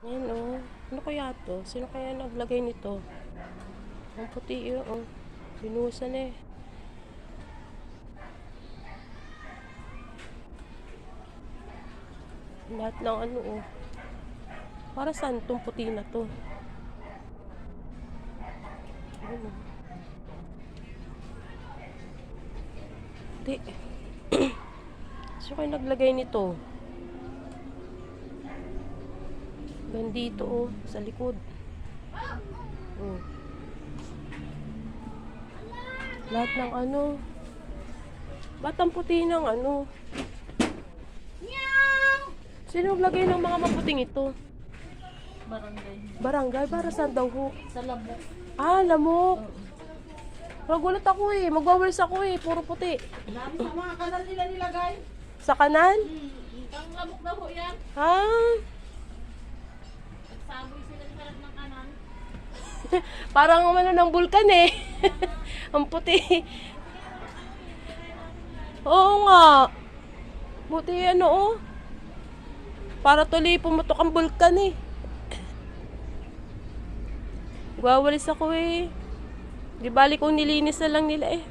Ayan oh. Ano kaya to? Sino kaya naglagay nito? Ang puti yun oh. Binuhusan eh. Lahat ng ano oh. Para saan tong puti na to? Ano? Di. Sino kayo naglagay nito? Gandito oh, sa likod. Oh. Lahat ng ano. Ba't ang puti ng ano? Sino naglagay ng mga maputing ito? Barangay. Barangay, para saan daw ho? Sa labo. Ah, lamok. Nagulat ako eh. Magwawalis ako eh. Puro puti. Dami sa mga kanal nila nilagay. Sa kanan? Hmm, ang lamok na ho yan. Ah. Parang ano ng bulkan eh. Ang puti. Oo nga. Buti ano oh. Para tuloy pumutok ang bulkan eh. Gawalis ako eh. Di bali kung nilinis na lang nila eh.